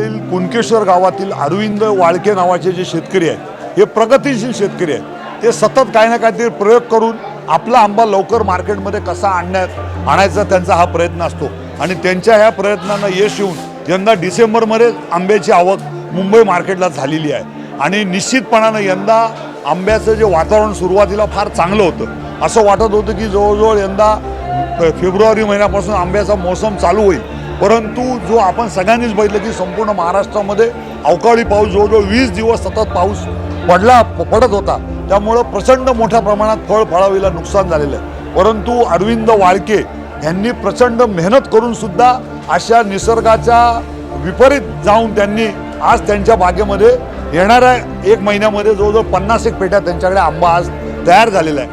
तालुक्यातील कुणकेश्वर गावातील अरविंद वाळके नावाचे जे शेतकरी आहेत हे प्रगतीशील शेतकरी आहेत. ते सतत काही ना काहीतरी प्रयोग करून आपला आंबा लवकर मार्केटमध्ये कसा आणण्यात आणायचा त्यांचा हा प्रयत्न असतो. आणि त्यांच्या ह्या प्रयत्नांना यश येऊन यंदा डिसेंबरमध्ये आंब्याची आवक मुंबई मार्केटला झालेली आहे. आणि निश्चितपणानं यंदा आंब्याचं जे वातावरण सुरुवातीला फार चांगलं होतं. असं वाटत होतं की जवळजवळ यंदा फेब्रुवारी महिन्यापासून आंब्याचा मोसम चालू होईल. परंतु जो आपण सगळ्यांनीच बघितलं की संपूर्ण महाराष्ट्रामध्ये अवकाळी पाऊस जवळजवळ वीस दिवस सतत पाऊस पडला प- पडत होता. त्यामुळं प्रचंड मोठ्या प्रमाणात फळ फळावीला नुकसान झालेलं आहे. परंतु अरविंद वाळके यांनी प्रचंड मेहनत करून सुद्धा अशा निसर्गाच्या विपरीत जाऊन त्यांनी आज त्यांच्या बागेमध्ये येणाऱ्या एक महिन्यामध्ये जवळजवळ पन्नास एक पेट्या त्यांच्याकडे आंबा आज तयार झालेला आहे.